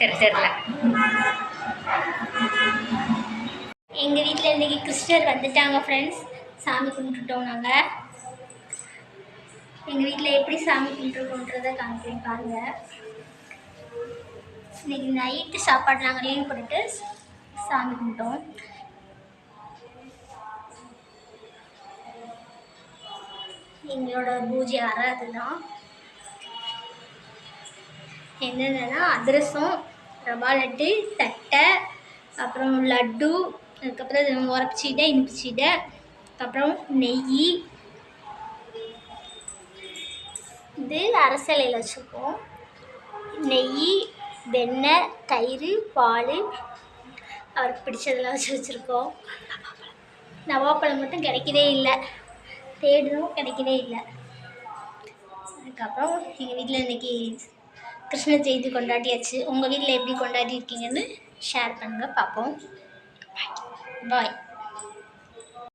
சரி சரில. எங்கள் வீட்டில் இன்றைக்கி கிறிஸ்டர் வந்துட்டாங்க ஃப்ரெண்ட்ஸ் சாமி கும்பிட்டுட்டோம் நாங்கள் எங்கள் வீட்டில் எப்படி சாமி கும்பிட்டுருக்கோன்றதை காமிக்கிறேன் பாருங்கள் இன்றைக்கி நைட்டு சாப்பாடு நாங்கள் லீவ் போட்டுட்டு சாமி கும்பிட்டோம். எங்களோட பூஜை அறை அதுதான் என்னென்னா அதிரசம் ரவா லட்டு தட்டை அப்புறம் லட்டு அதுக்கப்புறம் உரப்பு சீடை இனிப்பு சீடை அப்புறம் நெய். இது அரசலையில் வச்சுருக்கோம் நெய் வெண்ணெய் தயிர் பால் அவருக்கு பிடிச்சதெல்லாம் வச்சு வச்சுருக்கோம். நவாப்பழம் மட்டும் கிடைக்கவே இல்லை. தேடணும் கிடைக்கவே இல்லை. அதுக்கப்புறம் எங்கள் வீட்டில் இன்றைக்கி கிருஷ்ண ஜெயந்தி கொண்டாடியாச்சு. உங்கள் வீட்டில் எப்படி கொண்டாடி இருக்கீங்கன்னு ஷேர் பண்ணுங்கள் பார்ப்போம் பாய்